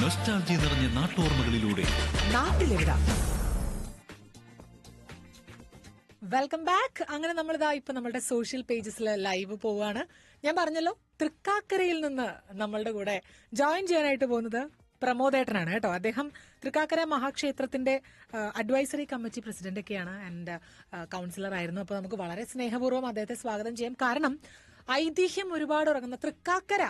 നൊസ്റ്റാൾജി നിറഞ്ഞ നാട്ടോർമ്മകളിലൂടെ. Welcome back അങ്ങനെ നമ്മളിതാ ഇപ്പൊ നമ്മളുടെ സോഷ്യൽ പേജസിൽ ലൈവ് പോവാണ്. ഞാൻ പറഞ്ഞല്ലോ തൃക്കാക്കരയിൽ നിന്ന് നമ്മളുടെ കൂടെ ജോയിൻ ചെയ്യാനായിട്ട് പോകുന്നത് പ്രമോദേട്ടനാണ് കേട്ടോ. അദ്ദേഹം തൃക്കാക്കര മഹാക്ഷേത്രത്തിന്റെ അഡ്വൈസറി കമ്മിറ്റി പ്രസിഡന്റ് ഒക്കെയാണ് ആൻഡ് കൗൺസിലർ ആയിരുന്നു. അപ്പോൾ നമുക്ക് വളരെ സ്നേഹപൂർവം അദ്ദേഹത്തെ സ്വാഗതം ചെയ്യാം. കാരണം ഐതിഹ്യം ഒരുപാട് ഉറങ്ങുന്ന തൃക്കാക്കര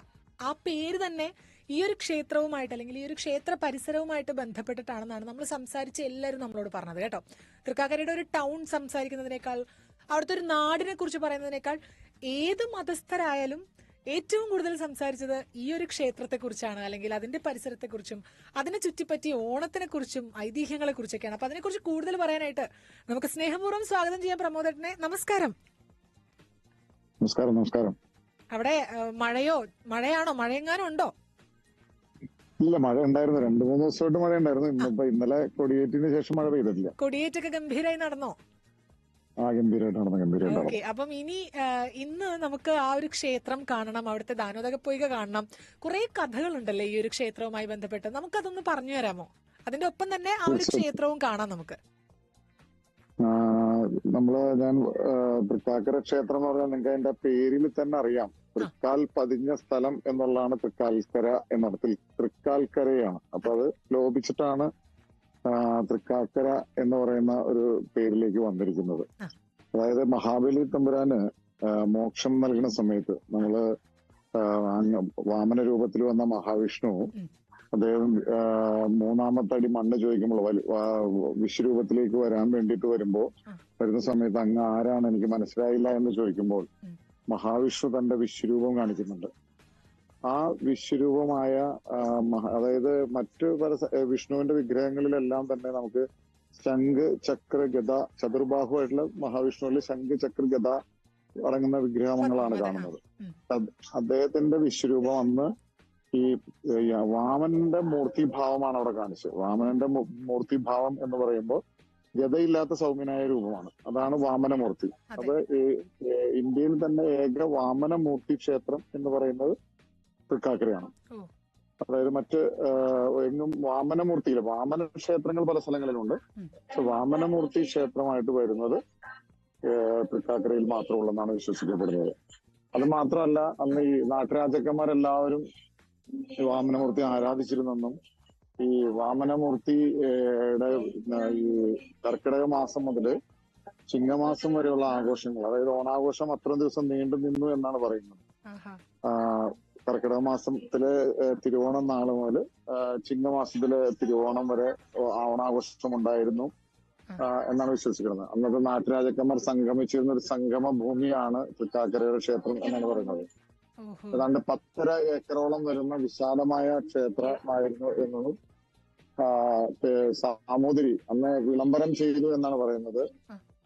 ആ പേര് തന്നെ ഈ ഒരു ക്ഷേത്രവുമായിട്ട് അല്ലെങ്കിൽ ഈ ഒരു ക്ഷേത്ര പരിസരവുമായിട്ട് ബന്ധപ്പെട്ടിട്ടാണെന്നാണ് നമ്മൾ സംസാരിച്ച എല്ലാവരും നമ്മളോട് പറഞ്ഞത് കേട്ടോ. തൃക്കാക്കരയുടെ ഒരു ടൗൺ സംസാരിക്കുന്നതിനേക്കാൾ അവിടുത്തെ ഒരു നാടിനെ കുറിച്ച് പറയുന്നതിനേക്കാൾ ഏത് മതസ്ഥരായാലും ഏറ്റവും കൂടുതൽ സംസാരിച്ചത് ഈ ഒരു ക്ഷേത്രത്തെ കുറിച്ചാണ് അല്ലെങ്കിൽ അതിന്റെ പരിസരത്തെ കുറിച്ചും അതിനെ ചുറ്റിപ്പറ്റി ഓണത്തിനെ കുറിച്ചും ഐതിഹ്യങ്ങളെ കുറിച്ചൊക്കെയാണ് അപ്പൊ അതിനെക്കുറിച്ച് കൂടുതൽ പറയാനായിട്ട് നമുക്ക് സ്നേഹപൂർവം സ്വാഗതം ചെയ്യാം പ്രമോദേട്ടനെ. നമസ്കാരം. നമസ്കാരം നമസ്കാരം. അവിടെ മഴയോ മഴയാണോ? മഴയെങ്ങാനും ഉണ്ടോ? ഇല്ല മഴ ഉണ്ടായിരുന്നു. രണ്ടു മൂന്ന് ദിവസമായിട്ട് മഴ ഉണ്ടായിരുന്നു. ഇന്നിപ്പോ ഇന്നലെ കൊടിയേറ്റിന് ശേഷം മഴ പെയ്തിട്ടില്ല. കൊടിയേറ്റൊക്കെ ഗംഭീരമായി നടന്നോ? ആ ഗംഭീരമായിട്ടാണ് നടന്നു ഗംഭീരമായിട്ട് നടന്നു. ഓക്കെ അപ്പം ഇനി ഇന്ന് നമുക്ക് ആ ഒരു ക്ഷേത്രം കാണണം അവിടുത്തെ ദാനോദക പോയിക കാണണം. കുറെ കഥകളുണ്ടല്ലേ ഈ ഒരു ക്ഷേത്രവുമായി ബന്ധപ്പെട്ട്. നമുക്കതൊന്ന് പറഞ്ഞു തരാമോ? അതിന്റെ ഒപ്പം തന്നെ ആ ഒരു ക്ഷേത്രവും കാണാം നമുക്ക്. നമ്മൾ ഞാൻ തൃക്കാക്കര ക്ഷേത്രം എന്ന് പറഞ്ഞാൽ നിങ്ങൾക്ക് അതിന്റെ പേരിൽ തന്നെ അറിയാം. തൃക്കാൽ പതിഞ്ഞ സ്ഥലം എന്നുള്ളതാണ് തൃക്കാൽക്കര എന്നാണ് തൃക്കാൽക്കരയാണ്. അപ്പൊ അത് ലോപിച്ചിട്ടാണ് തൃക്കാക്കര എന്ന് പറയുന്ന ഒരു പേരിലേക്ക് വന്നിരിക്കുന്നത്. അതായത് മഹാബലി തമ്പുരാന് മോക്ഷം നൽകുന്ന സമയത്ത് നമ്മൾ വാമന രൂപത്തിൽ വന്ന മഹാവിഷ്ണു അദ്ദേഹം മൂന്നാമത്തെ അടി മണ്ണ് ചോദിക്കുമ്പോൾ വിശ്വരൂപത്തിലേക്ക് വരാൻ വേണ്ടിയിട്ട് വരുമ്പോ വരുന്ന സമയത്ത് അങ്ങ് ആരാണ് എനിക്ക് മനസ്സിലായില്ല എന്ന് ചോദിക്കുമ്പോൾ. മഹാവിഷ്ണു തന്റെ വിശ്വരൂപം കാണിക്കുന്നുണ്ട്. ആ വിശ്വരൂപമായ അതായത് മറ്റു പല വിഷ്ണുവിന്റെ വിഗ്രഹങ്ങളിലെല്ലാം തന്നെ നമുക്ക് ശംഖ് ചക്ര ഗദ ചതുർബാഹുവായിട്ടുള്ള മഹാവിഷ്ണുവിൽ ശംഖ് ചക്ര ഗത അടങ്ങുന്ന വിഗ്രഹങ്ങളാണ് കാണുന്നത്. അദ്ദേഹത്തിന്റെ വിശ്വരൂപം അന്ന് ഈ വാമന്റെ മൂർത്തിഭാവമാണ് അവിടെ കാണിച്ചത്. വാമനന്റെ മൂർത്തിഭാവം എന്ന് പറയുമ്പോൾ ഗതയില്ലാത്ത സൗമ്യനായ രൂപമാണ്. അതാണ് വാമനമൂർത്തി. അതെ. ഇന്ത്യയിൽ തന്നെ ഏക വാമനമൂർത്തി ക്ഷേത്രം എന്ന് പറയുന്നത് തൃക്കാക്കരയാണ്. അതായത് മറ്റ് എങ്ങും വാമനമൂർത്തിയില്ല. വാമന ക്ഷേത്രങ്ങൾ പല സ്ഥലങ്ങളിലുണ്ട്. പക്ഷെ വാമനമൂർത്തി ക്ഷേത്രമായിട്ട് വരുന്നത് തൃക്കാക്കരയിൽ മാത്രമുള്ളെന്നാണ് വിശ്വസിക്കപ്പെടുന്നത്. അത് മാത്രമല്ല അന്ന് ഈ നാട്ടുരാജാക്കന്മാരെല്ലാവരും വാമനമൂർത്തി ആരാധിച്ചിരുന്നെന്നും ഈ വാമനമൂർത്തിയുടെ ഈ കർക്കിടക മാസം മുതൽ ചിങ്ങമാസം വരെയുള്ള ആഘോഷങ്ങൾ അതായത് ഓണാഘോഷം അത്രയും ദിവസം നീണ്ടു നിന്നു എന്നാണ് പറയുന്നത്. കർക്കിടക മാസത്തിലെ തിരുവോണം നാൾ മുതൽ ചിങ്ങമാസത്തിലെ തിരുവോണം വരെ ഓണാഘോഷം ഉണ്ടായിരുന്നു എന്നാണ് വിശ്വസിക്കുന്നത്. അന്നത്തെ നാട്ടുരാജാക്കന്മാർ സംഗമിച്ചിരുന്ന ഒരു സംഗമ ഭൂമിയാണ് തൃക്കാക്കരയുടെ ക്ഷേത്രം എന്നാണ് പറയുന്നത്. ഏതാണ്ട് പത്തര ഏക്കറോളം വരുന്ന വിശാലമായ ക്ഷേത്രമായിരുന്നു എന്നും ആ, ഏ, സാമൂതിരി അന്ന് വിളംബരം ചെയ്തു എന്നാണ് പറയുന്നത്.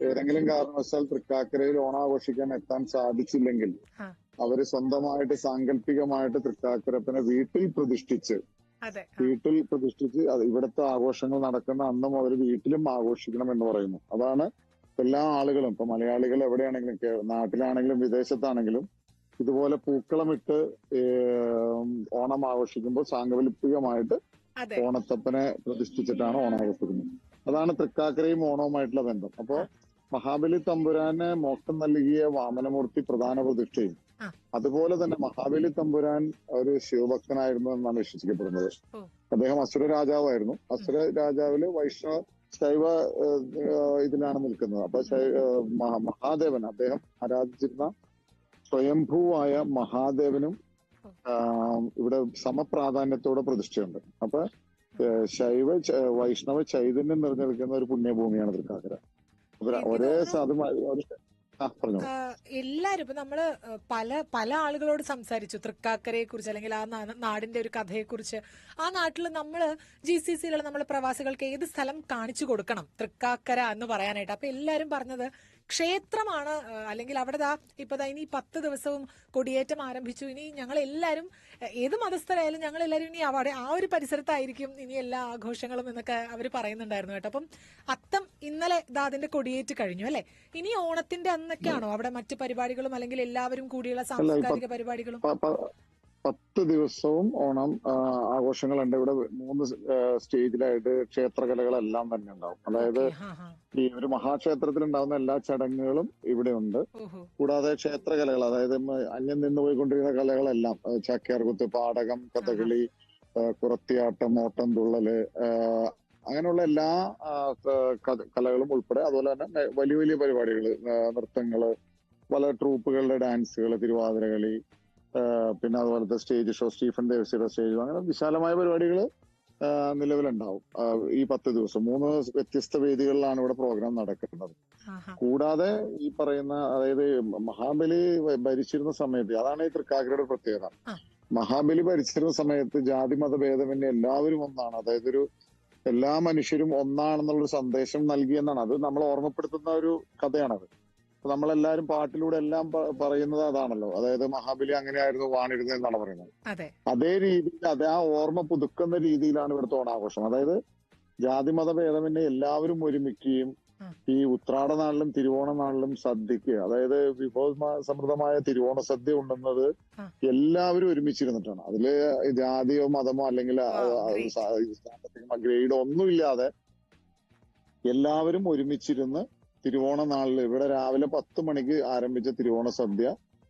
ഏതെങ്കിലും കാരണവശാൽ തൃക്കാക്കരയിൽ ഓണാഘോഷിക്കാൻ എത്താൻ സാധിച്ചില്ലെങ്കിൽ അവർ സ്വന്തമായിട്ട് സാങ്കല്പികമായിട്ട് തൃക്കാക്കരപ്പനെ വീട്ടിൽ പ്രതിഷ്ഠിച്ച് വീട്ടിൽ പ്രതിഷ്ഠിച്ച് ഇവിടുത്തെ ആഘോഷങ്ങൾ നടക്കുന്ന അന്നും അവർ വീട്ടിലും ആഘോഷിക്കണം എന്ന് പറയുന്നു. അതാണ് എല്ലാ ആളുകളും ഇപ്പൊ മലയാളികൾ എവിടെയാണെങ്കിലും നാട്ടിലാണെങ്കിലും വിദേശത്താണെങ്കിലും ഇതുപോലെ പൂക്കളമിട്ട് ഓണം ആഘോഷിക്കുമ്പോൾ സാങ്കല്പികമായിട്ട് ഓണത്തപ്പനെ പ്രതിഷ്ഠിച്ചിട്ടാണ് ഓണം ആഘോഷിക്കുന്നത്. അതാണ് തൃക്കാക്കരയും ഓണവുമായിട്ടുള്ള ബന്ധം. അപ്പോ മഹാബലി തമ്പുരാന് മോക്ഷം നൽകിയ വാമനമൂർത്തി പ്രധാന പ്രതിഷ്ഠയും. അതുപോലെ തന്നെ മഹാബലി തമ്പുരാൻ ഒരു ശിവഭക്തനായിരുന്നു എന്നാണ് വിശ്വസിക്കപ്പെടുന്നത്. അദ്ദേഹം അസുര രാജാവായിരുന്നു. അസുര രാജാവിൽ വൈഷ്ണവ ശൈവ ഇതിലാണ് നിൽക്കുന്നത്. അപ്പൊ മഹാദേവൻ അദ്ദേഹം ആരാധിച്ചിരുന്ന സ്വയംഭൂവായ മഹാദേവനും ഇവിടെ സമപ്രാധാന്യത്തോടെ പ്രതിഷ്ഠയുണ്ട്. അപ്പൊ ശൈവ വൈഷ്ണവ ചൈതന്യം നിറഞ്ഞു നിൽക്കുന്ന ഒരു പുണ്യഭൂമിയാണ് തൃക്കാക്കര. ഒരേ സാധുമായി എല്ലാരും ഇപ്പൊ നമ്മൾ പല പല ആളുകളോട് സംസാരിച്ചു. തൃക്കാക്കരയെ കുറിച്ച് അല്ലെങ്കിൽ ആ നാടിന്റെ ഒരു കഥയെ കുറിച്ച് ആ നാട്ടിൽ നമ്മൾ ജി സി സിയിലുള്ള നമ്മൾ പ്രവാസികൾക്ക് ഏത് സ്ഥലം കാണിച്ചു കൊടുക്കണം? തൃക്കാക്കര എന്ന് പറയാനായിട്ട്. അപ്പൊ എല്ലാരും പറഞ്ഞത് ക്ഷേത്രമാണ് അല്ലെങ്കിൽ അവിടെ ദാ ഇപ്പൊ ദാ ഇനി പത്ത് ദിവസവും കൊടിയേറ്റം ആരംഭിച്ചു. ഇനി ഞങ്ങൾ എല്ലാവരും ഏത് മതസ്ഥരായാലും ഞങ്ങൾ എല്ലാവരും ഇനി അവിടെ ആ ഒരു പരിസരത്തായിരിക്കും ഇനി എല്ലാ ആഘോഷങ്ങളും എന്നൊക്കെ അവർ പറയുന്നുണ്ടായിരുന്നു കേട്ടോ. അപ്പം അത്തം ഇന്നലെ ദാ അതിന്റെ കൊടിയേറ്റ് കഴിഞ്ഞു അല്ലെ? ഇനി ഓണത്തിന്റെ അന്നൊക്കെയാണോ അവിടെ മറ്റു പരിപാടികളും അല്ലെങ്കിൽ എല്ലാവരും കൂടിയുള്ള സാംസ്കാരിക പരിപാടികളും? പത്ത് ദിവസവും ഓണം ആഘോഷങ്ങൾ ആഘോഷങ്ങളുണ്ട് ഇവിടെ മൂന്ന് സ്റ്റേജിലായിട്ട് ക്ഷേത്രകലകളെല്ലാം തന്നെ ഉണ്ടാവും. അതായത്. ഈ ഒരു മഹാക്ഷേത്രത്തിൽ ഉണ്ടാവുന്ന എല്ലാ ചടങ്ങുകളും ഇവിടെ ഉണ്ട്. കൂടാതെ ക്ഷേത്രകലകൾ അതായത് അന്യം നിന്ന് പോയിക്കൊണ്ടിരുന്ന കലകളെല്ലാം ചാക്യാർകുത്ത് പാടകം കഥകളി കുറത്തിയാട്ടം ഓട്ടം തുള്ളൽ അങ്ങനെയുള്ള എല്ലാ കലകളും ഉൾപ്പെടെ അതുപോലെ തന്നെ വലിയ വലിയ പരിപാടികൾ നൃത്തങ്ങൾ പല ട്രൂപ്പുകളുടെ ഡാൻസുകൾ തിരുവാതിരകളി പിന്നെ അതുപോലത്തെ സ്റ്റേജ് ഷോ സ്റ്റീഫൻ ദേവസിയുടെ സ്റ്റേജ് അങ്ങനെ വിശാലമായ പരിപാടികൾ നിലവിലുണ്ടാവും. ഈ പത്ത് ദിവസം. മൂന്ന് വ്യത്യസ്ത വേദികളിലാണ് ഇവിടെ പ്രോഗ്രാം നടക്കുന്നത്. കൂടാതെ ഈ പറയുന്ന അതായത് മഹാബലി ഭരിച്ചിരുന്ന സമയത്ത് അതാണ് ഈ തൃക്കാക്കരയുടെ പ്രത്യേകത. മഹാബലി ഭരിച്ചിരുന്ന സമയത്ത് ജാതി മത ഭേദമന്യേ എല്ലാവരും ഒന്നാണ്. അതായത് ഒരു എല്ലാ മനുഷ്യരും ഒന്നാണെന്നുള്ള സന്ദേശം നൽകിയെന്നാണ് അത് നമ്മൾ ഓർമ്മപ്പെടുത്തുന്ന ഒരു കഥയാണത്. അപ്പൊ നമ്മളെല്ലാരും പാട്ടിലൂടെ എല്ലാം പറയുന്നത് അതാണല്ലോ. അതായത് മഹാബലി അങ്ങനെയായിരുന്നു വാണിരുന്നത് എന്നാണ് പറയുന്നത്. അതെ. രീതിയിൽ അതേ ആ ഓർമ്മ പുതുക്കുന്ന രീതിയിലാണ് ഇവിടുത്തെ ഓണാഘോഷം. അതായത് ജാതി മത ഭേദമന്യേ എല്ലാവരും ഒരുമിക്കുകയും ഈ ഉത്രാട നാളിലും തിരുവോണ നാളിലും സദ്യക്ക് അതായത് വിഭവ സമൃദ്ധമായ തിരുവോണ സദ്യ ഉണ്ടെന്നത് എല്ലാവരും ഒരുമിച്ചിരുന്നിട്ടാണ്. അതിൽ ജാതിയോ മതമോ അല്ലെങ്കിൽ സാമ്പത്തികമോ. ഗ്രേഡോ ഒന്നുമില്ലാതെ എല്ലാവരും ഒരുമിച്ചിരുന്ന് തിരുവോണ നാളിൽ ഇവിടെ രാവിലെ പത്ത് മണിക്ക് ആരംഭിച്ച തിരുവോണ സദ്യ.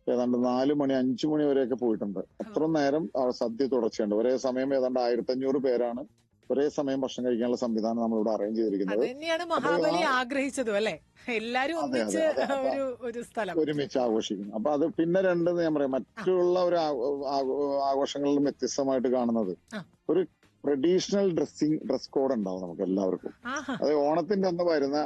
ഏതാണ്ട് നാല് മണി അഞ്ചു മണി വരെയൊക്കെ പോയിട്ടുണ്ട്. അത്ര നേരം സദ്യ തുടർച്ചയുണ്ട്. ഒരേ സമയം ഏതാണ്ട് ആയിരത്തി അഞ്ഞൂറ് പേരാണ് ഒരേ സമയം ഭക്ഷണം കഴിക്കാനുള്ള സംവിധാനം നമ്മൾ ഇവിടെ അറേഞ്ച് ചെയ്തിരിക്കുന്നത് തന്നെയാണ് മഹാബലി ആഗ്രഹിച്ചതും അല്ലെ? എല്ലാരും ഒന്നിച്ച്. ഒരു ഒരു സ്ഥലം. ഒരുമിച്ച് ആഘോഷിക്കുന്നു. അപ്പൊ അത് പിന്നെ രണ്ട് ഞാൻ പറയാം. മറ്റുള്ള ഒരു ആഘോഷങ്ങളിലും വ്യത്യസ്തമായിട്ട് കാണുന്നത് ഒരു ട്രഡീഷണൽ ഡ്രസ്സിങ് ഡ്രസ് കോഡ് ഉണ്ടാവും നമുക്ക് എല്ലാവർക്കും. അത് ഓണത്തിന്റെ അന്ന് വരുന്ന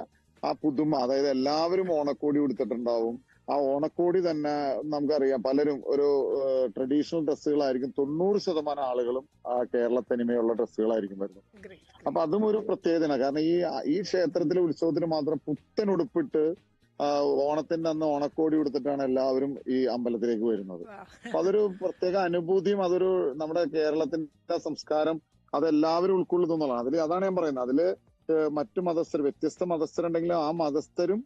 ആ പുതുമ അതായത് എല്ലാവരും ഓണക്കോടി ഉടുത്തിട്ടുണ്ടാവും. ആ ഓണക്കോടി തന്നെ നമുക്കറിയാം പലരും ഒരു ട്രഡീഷണൽ ഡ്രസ്സുകളായിരിക്കും. തൊണ്ണൂറ് ശതമാനം ആളുകളും ആ കേരളത്തനിമയുള്ള ഡ്രസ്സുകളായിരിക്കും വരുന്നത്. അപ്പൊ അതും ഒരു പ്രത്യേകതയാണ്. കാരണം ഈ ഈ ക്ഷേത്രത്തിലെ ഉത്സവത്തിന് മാത്രം പുത്തൻ ഉടുപ്പിട്ട് ഓണത്തിന് ഓണത്തിന്റെ അന്ന് ഓണക്കോടി ഉടുത്തിട്ടാണ് എല്ലാവരും ഈ അമ്പലത്തിലേക്ക് വരുന്നത്. അപ്പൊ അതൊരു പ്രത്യേക അനുഭൂതിയും അതൊരു നമ്മുടെ കേരളത്തിന്റെ സംസ്കാരം അതെല്ലാവരും ഉൾക്കൊള്ളുന്നു എന്നുള്ളതാണ്. അതിൽ അതാണ് ഞാൻ പറയുന്നത്. അതിൽ മറ്റു മതസ്ഥർ വ്യത്യസ്ത മതസ്ഥരുണ്ടെങ്കിലും ആ മതസ്ഥരും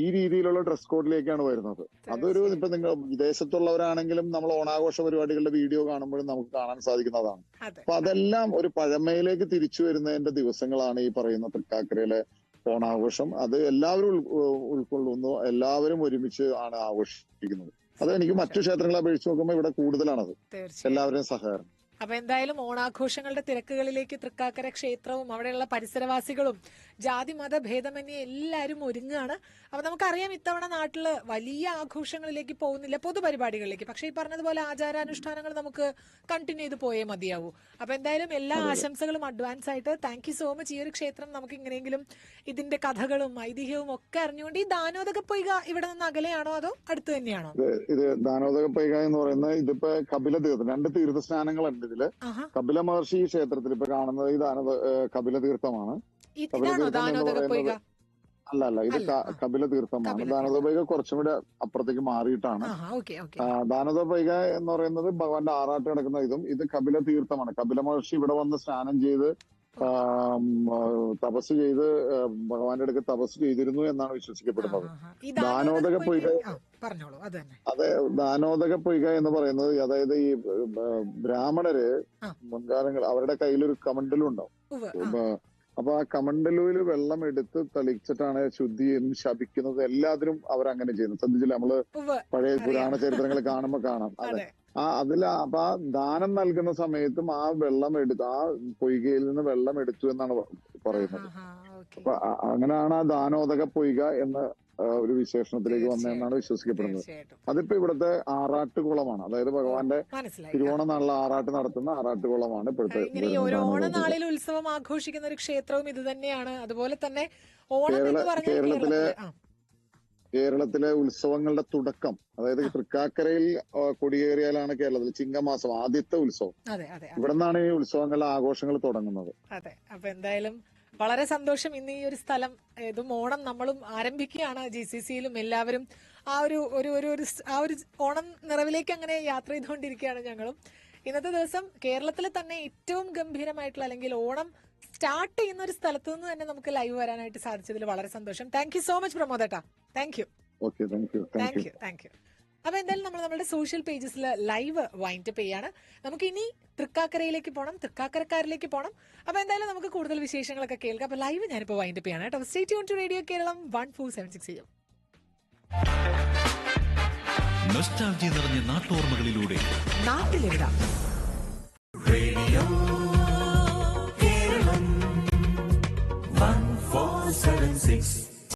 ഈ രീതിയിലുള്ള ഡ്രസ് കോഡിലേക്കാണ് വരുന്നത്. അതൊരു ഇപ്പൊ നിങ്ങൾ വിദേശത്തുള്ളവരാണെങ്കിലും നമ്മൾ ഓണാഘോഷ പരിപാടികളുടെ വീഡിയോ കാണുമ്പോഴും നമുക്ക് കാണാൻ സാധിക്കുന്നതാണ്. അപ്പൊ അതെല്ലാം ഒരു പഴമയിലേക്ക് തിരിച്ചു വരുന്നതിന്റെ ദിവസങ്ങളാണ് ഈ പറയുന്ന തൃക്കാക്കരയിലെ ഓണാഘോഷം. അത് എല്ലാവരും ഉൾക്കൊള്ളുന്നു. എല്ലാവരും ഒരുമിച്ച് ആണ് ആഘോഷിക്കുന്നത്. അത് എനിക്ക് മറ്റു ക്ഷേത്രങ്ങളെ അപേക്ഷിച്ച് നോക്കുമ്പോൾ ഇവിടെ കൂടുതലാണത്. എല്ലാവരും എല്ലാവരുടെയും സഹകരണം. അപ്പൊ എന്തായാലും ഓണാഘോഷങ്ങളുടെ തിരക്കുകളിലേക്ക് തൃക്കാക്കര ക്ഷേത്രവും അവിടെയുള്ള പരിസരവാസികളും ജാതി മത ഭേദമന്യേ എല്ലാവരും ഒരുങ്ങുകയാണ്. അപ്പൊ നമുക്കറിയാം ഇത്തവണ നാട്ടിൽ വലിയ ആഘോഷങ്ങളിലേക്ക് പോകുന്നില്ല പൊതുപരിപാടികളിലേക്ക്. പക്ഷേ ഈ പറഞ്ഞതുപോലെ ആചാരാനുഷ്ഠാനങ്ങൾ നമുക്ക് കണ്ടിന്യൂ ചെയ്ത് പോയേ മതിയാവൂ. അപ്പൊ എന്തായാലും എല്ലാ ആശംസകളും അഡ്വാൻസ് ആയിട്ട് താങ്ക് യു സോ മച്ച് ഈ ഒരു ക്ഷേത്രം നമുക്ക് ഇങ്ങനെയെങ്കിലും ഇതിന്റെ കഥകളും ഐതിഹ്യവും ഒക്കെ അറിഞ്ഞുകൊണ്ട് ഈ ദാനോദക പൊയ്ക ഇവിടെ നിന്ന് അകലെയാണോ അതോ അടുത്ത് തന്നെയാണോ? ഇത് ദാനോദക പൈക എന്ന് പറയുന്നത് ഇതിപ്പോ കപില തീർത്ഥം രണ്ട് തീർത്ഥ സ്നാനങ്ങളുണ്ട് ഇതിൽ കപില മഹർഷി ക്ഷേത്രത്തിൽ ഇപ്പൊ കാണുന്നത് ഇതാണ്. കപില തീർത്ഥമാണ്. ഇ- കപില ഇതാണോ തീർത്ഥം എന്ന് പറയുന്നത് അല്ല അല്ല. ഇത് കപില തീർത്ഥമാണ്. ദാനതോപൈക കുറച്ചും കൂടെ അപ്പുറത്തേക്ക് മാറിയിട്ടാണ്. ദാനതോപൈക എന്ന് പറയുന്നത് ഭഗവാന്റെ ആറാട്ട് കിടക്കുന്ന ഇതും. ഇത് കപില തീർത്ഥമാണ്. കപില മഹർഷി ഇവിടെ വന്ന് സ്നാനം ചെയ്ത് തപസ് ചെയ്ത് ഭഗവാന്റെ അടുക്ക് തപസ് ചെയ്തിരുന്നു എന്നാണ് വിശ്വസിക്കപ്പെടുന്നത്. ദാനോദക പൊയ്ക അത് ദാനോദക പൊയ്ക എന്ന് പറയുന്നത് അതായത് ഈ ബ്രാഹ്മണര് മുൻകാലങ്ങൾ അവരുടെ കയ്യിലൊരു കമണ്ടലും ഉണ്ടാവും അപ്പൊ ആ കമണ്ടലുവിൽ വെള്ളം എടുത്ത് തളിച്ചിട്ടാണ് ശുദ്ധി എന്ന് ശപിക്കുന്നത് എല്ലാത്തിനും അവരങ്ങനെ ചെയ്യുന്നത്. ശ്രദ്ധിച്ചില്ല നമ്മൾ പഴയ പുരാണ ചരിത്രങ്ങൾ കാണുമ്പോ കാണാം. അതെ. ആ അതിൽ അപ്പൊ ആ ദാനം നൽകുന്ന സമയത്തും ആ വെള്ളം എടുത്ത് ആ പൊയ്കയിൽ നിന്ന് വെള്ളം എടുത്തു എന്നാണ് പറയുന്നത്. അപ്പൊ അങ്ങനെയാണ് ആ ദാനോദക പൊയ്ക എന്ന ഒരു വിശേഷണത്തിലേക്ക് വന്നതെന്നാണ് വിശ്വസിക്കപ്പെടുന്നത്. അതിപ്പോ ഇവിടുത്തെ ആറാട്ടുകുളമാണ്. അതായത് ഭഗവാന്റെ മനസ്സിലായി. തിരുവോണ നാളിൽ ആറാട്ട് നടത്തുന്ന ഇപ്പോഴത്തെ ഓരോ ദാനോദക പൊയ്ക. ഓണനാളിൽ ഉത്സവം ആഘോഷിക്കുന്ന ഒരു ക്ഷേത്രവും ഇത് തന്നെയാണ്. അതുപോലെ തന്നെ ഓണം കേരളത്തിലെ കേരളത്തിലെ- ഉത്സവങ്ങളുടെ തുടക്കം അതായത് തൃക്കാക്കരയിൽ കൊടിയേറിയാലാണ് കേരളത്തിൽ ചിങ്ങമാസം ആദ്യത്തെ ഉത്സവം. ഇവിടെ നിന്നാണ് ഈ ഉത്സവങ്ങളുടെ ആഘോഷങ്ങൾ തുടങ്ങുന്നത്. അതെ അപ്പൊ എന്തായാലും വളരെ സന്തോഷം ഇന്ന് ഈ ഒരു സ്ഥലം ഇതും ഓണം നമ്മളും ആരംഭിക്കുകയാണ്. ജി സി സിയിലും എല്ലാവരും ആ ഒരു ഒരു ഒരു ഒരു ആ ഒരു ഓണം നിറവിലേക്ക് അങ്ങനെ യാത്ര ചെയ്തുകൊണ്ടിരിക്കുകയാണ് ഞങ്ങളും. ഇന്നത്തെ ദിവസം കേരളത്തിലെ തന്നെ ഏറ്റവും ഗംഭീരമായിട്ടുള്ള അല്ലെങ്കിൽ ഓണം സ്റ്റാർട്ട് ചെയ്യുന്ന ഒരു സ്ഥലത്ത് നിന്ന് തന്നെ നമുക്ക് ലൈവ് വരാനായിട്ട് സാധിച്ചതിൽ വളരെ സന്തോഷം. Thank you so much പ്രമോദേട്ടാ thank you thank you thank you അപ്പൊ എന്തായാലും നമ്മൾ നമ്മുടെ സോഷ്യൽ പേജസിൽ ലൈവ് വൈൻഡപ്പ് ചെയ്യാണ്. നമുക്ക് ഇനി തൃക്കാക്കരയിലേക്ക് പോകണം തൃക്കാക്കരക്കാരിലേക്ക് പോകണം അപ്പൊ എന്തായാലും നമുക്ക് കൂടുതൽ വിശേഷങ്ങളൊക്കെ കേൾക്കാം. അപ്പൊ ലൈവ് ഞാനിപ്പോ വൈൻഡപ്പ് ചെയ്യാണ് കേട്ടോ. Stay tune to radio Keralam one four seven six ചെയ്യും നൊസ്റ്റാൾജി നിറഞ്ഞ നാട്ടോർമ്മകളിലൂടെ. നാട്ടിലെവിടാം? റേഡിയോ കേരളം 1476